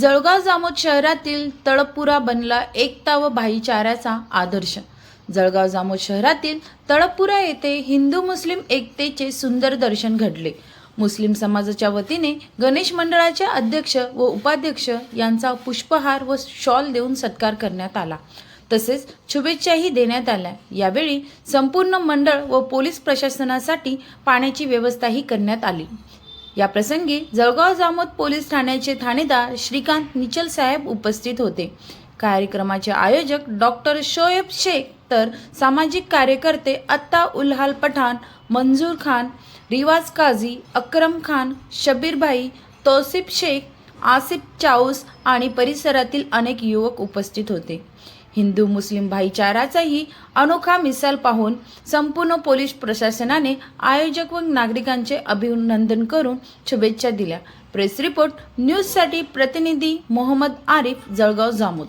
जळगाव जामोद शहरातील तळपुरा बनला एकता व भाईचाराचा आदर्श. जळगाव जामोद शहरातील तळपुरा येथे हिंदू मुस्लिम एकतेचे सुंदर दर्शन घडले. मुस्लिम समाजाच्या वतीने गणेश मंडळाचे अध्यक्ष व उपाध्यक्ष यांचा पुष्पहार व शॉल देऊन सत्कार करण्यात आला. तसेच शुभेच्छाही देण्यात आल्या. यावेळी संपूर्ण मंडळ व पोलीस प्रशासनासाठी पाण्याची व्यवस्थाही करण्यात आली. या प्रसंगी जळगाव जामोद पोलीस ठाण्याचे ठाणेदार श्रीकांत निचल साहेब उपस्थित होते. कार्यक्रमाचे आयोजक डॉक्टर शोएब शेख तर सामाजिक कार्यकर्ते अत्ता उल्हाल पठाण मंजूर खान रिवाज काझी अक्रम खान शबीरभाई तौसिफ शेख आसिफ चाऊस आणि परिसरातील अनेक युवक उपस्थित होते. हिंदू मुस्लिम भाईचाराचाही अनोखा मिसाल पाहून संपूर्ण पोलीस प्रशासनाने आयोजक व नागरिकांचे अभिनंदन करून शुभेच्छा दिल्या. प्रेस रिपोर्ट न्यूजसाठी प्रतिनिधी मोहम्मद आरिफ जळगाव जामोद.